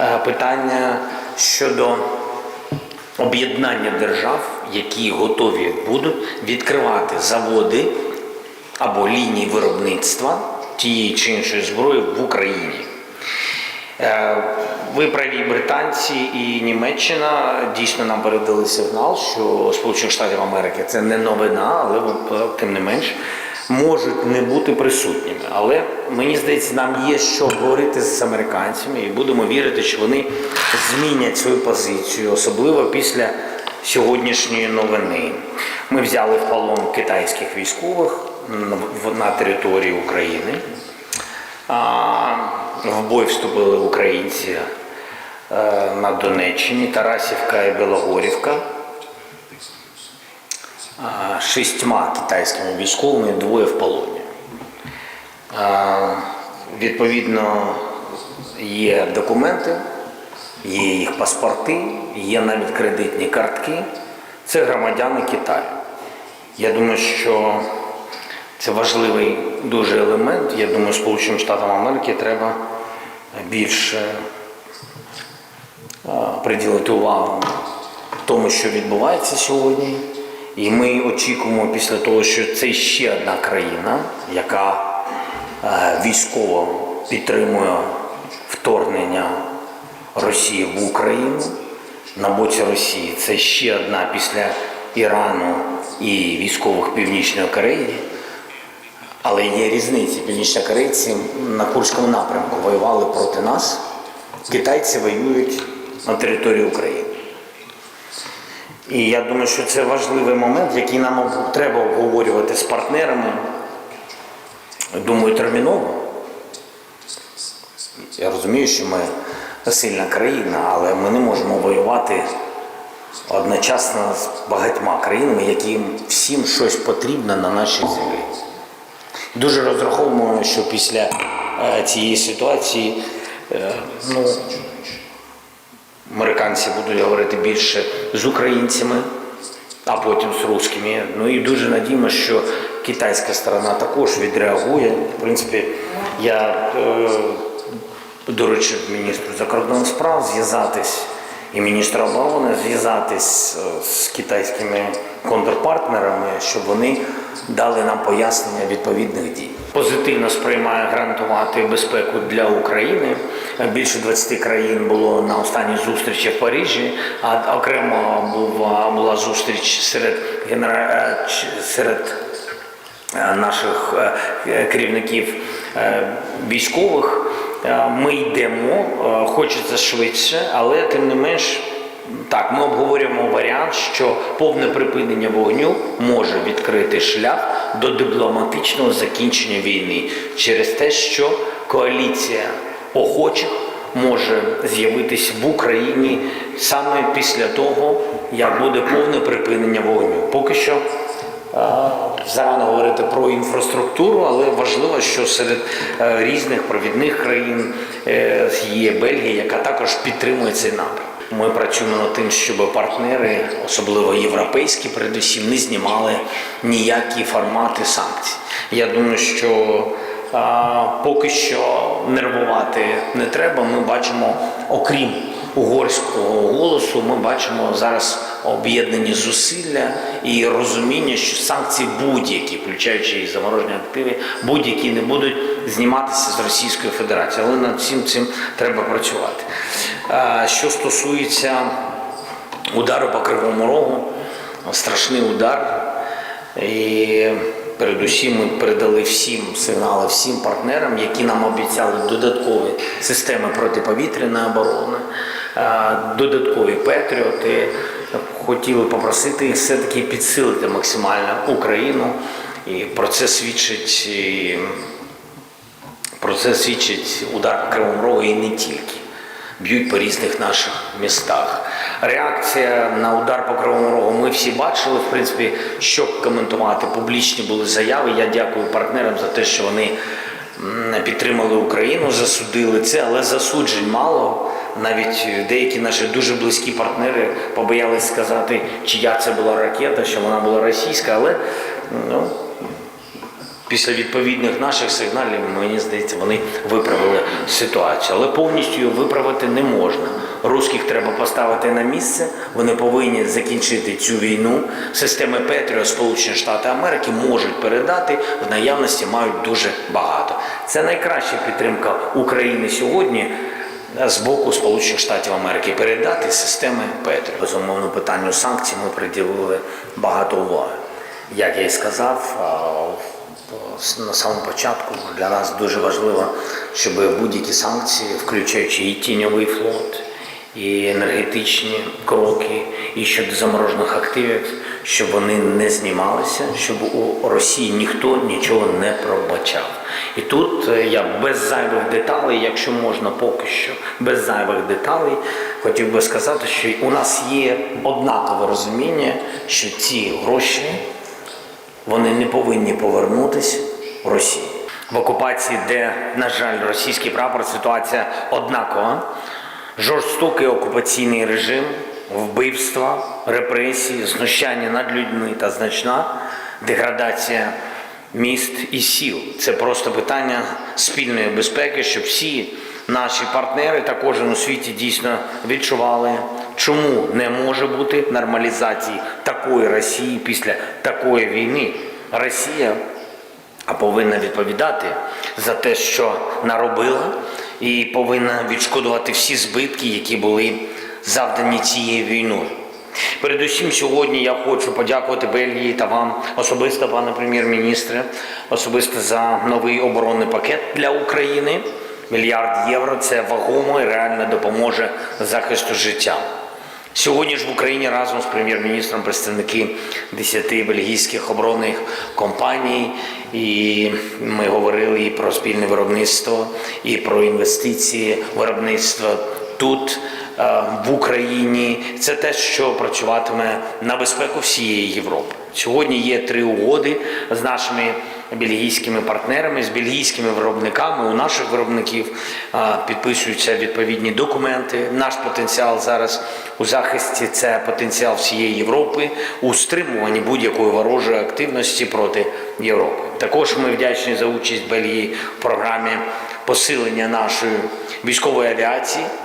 Е, Питання щодо об'єднання держав, які готові будуть відкривати заводи або лінії виробництва тієї чи іншої зброї в Україні. Е, Ви праві британці і Німеччина дійсно нам передали сигнал, що Сполучених Штатів Америки це не новина, але тим не менш можуть не бути присутніми. Але мені здається, нам є що говорити з американцями, і будемо вірити, що вони змінять свою позицію, особливо після сьогоднішньої новини. Ми взяли в полон китайських військових на території України. В бой вступили українці е, на Донеччині, Тарасівка і Білогорівка. Шістьма китайськими військовими, двоє в полоні. Відповідно, є документи, є їх паспорти, є навіть кредитні картки. Це громадяни Китаю. Я думаю, що це важливий дуже елемент. Я думаю, Сполученим Штатам Америки треба більше приділити увагу тому, що відбувається сьогодні. І ми очікуємо після того, що це ще одна країна, яка е, військово підтримує вторгнення Росії в Україну на боці Росії. Це ще одна після Ірану і військових Північної Кореї. Але є різниці. Північнокорейці на Курському напрямку воювали проти нас. Китайці воюють на території України. І я думаю, що це важливий момент, який нам треба обговорювати з партнерами. Думаю, терміново. Я розумію, що ми сильна країна, але ми не можемо воювати одночасно з багатьма країнами, яким всім щось потрібно на нашій землі. Дуже розраховуємо, що після е, цієї ситуації е, ну, американці будуть говорити більше з українцями, а потім з русскими. Ну і дуже надіємося, що китайська сторона також відреагує. В принципі, я е, доручив міністру закордонних справ зв'язатись і міністру оборони зв'язатись е, з китайськими контрпартнерами, щоб вони дали нам пояснення відповідних дій. Позитивно сприймає гарантувати безпеку для України. Більше 20 країн було на останній зустрічі в Парижі, а окремо була, була зустріч серед генера... е, серед е, наших е, керівників військових. Ми йдемо, хочеться швидше, але тим не менш. Так, ми обговорюємо варіант, що повне припинення вогню може відкрити шлях до дипломатичного закінчення війни через те, що коаліція охочих може з'явитись в Україні саме після того, як буде повне припинення вогню. Поки що Зарано говорити про інфраструктуру, але важливо, що серед е, різних провідних країн е, є Бельгія, яка також підтримує цей напрям. Ми працюємо над тим, щоб партнери, особливо європейські, передусім, не знімали ніякі формати санкцій. Я думаю, що а, поки що нервувати не треба. Ми бачимо, окрім угорського голосу, ми бачимо зараз об'єднані зусилля і розуміння, що санкції будь-які, включаючи і заморожені активи, будь-які не будуть зніматися з Російської Федерації. Але над всім цим треба працювати. Що стосується удару по кривому рогу, страшний удар. І передусім ми передали всім сигнали всім партнерам, які нам обіцяли додаткові системи протиповітряної оборони, додаткові патріоти. Хотіли попросити їх все-таки підсилити максимально Україну. І про це свідчить про це свідчить удар по Кривому Рогу і не тільки. Б'ють по різних наших містах. Реакція на удар по Кривому Рогу ми всі бачили. В принципі, що коментувати, публічні були заяви. Я дякую партнерам за те, що вони підтримали Україну, засудили це, але засуджень мало. Навіть деякі наші дуже близькі партнери побоялись сказати, чия це була ракета, що вона була російська, але ну, Після відповідних наших сигналів, мені здається, вони виправили ситуацію. Але повністю її виправити не можна. Русських треба поставити на місце. Вони повинні закінчити цю війну. Системи Петріо Сполучені Штати Америки можуть передати в наявності мають дуже багато. Це найкраща підтримка України сьогодні з боку Сполучених Штатів Америки передати системи Петріо. Безумовно, питанню санкцій ми приділили багато уваги. Як я і сказав, на самому початку для нас дуже важливо, щоб будь-які санкції, включаючи і тіньовий флот, і енергетичні кроки, і щодо заморожених активів, щоб вони не знімалися, щоб у Росії ніхто нічого не пробачав. І тут е, я без зайвих деталей, якщо можна поки що, без зайвих деталей, хотів би сказати, що у нас є однакове розуміння, що ці гроші вони не повинні повернутися в Росію. В окупації, де, на жаль, російський прапор, ситуація однакова. Жорстокий окупаційний режим, вбивства, репресії, знущання над людьми та значна деградація міст і сіл. Це просто питання спільної безпеки, щоб всі наші партнери та кожен у світі дійсно відчували, чому не може бути нормалізації такої Росії після такої війни. Росія повинна відповідати за те, що наробила, і повинна відшкодувати всі збитки, які були завдані цією війною. Передусім, сьогодні я хочу подякувати Бельгії та вам особисто, пане прем'єр-міністре, особисто за новий оборонний пакет для України. Мільярд євро це вагомо і реально допоможе захисту життя. Сьогодні ж в Україні разом з прем'єр-міністром представники 10 бельгійських оборонних компаній, і ми говорили і про спільне виробництво, і про інвестиції виробництва тут, е, в Україні. Це те, що працюватиме на безпеку всієї Європи. Сьогодні є три угоди з нашими бельгійськими партнерами, з бельгійськими виробниками. У наших виробників підписуються відповідні документи. Наш потенціал зараз у захисті це потенціал всієї Європи у стримуванні будь-якої ворожої активності проти Європи. Також ми вдячні за участь Бельгії в програмі посилення нашої військової авіації.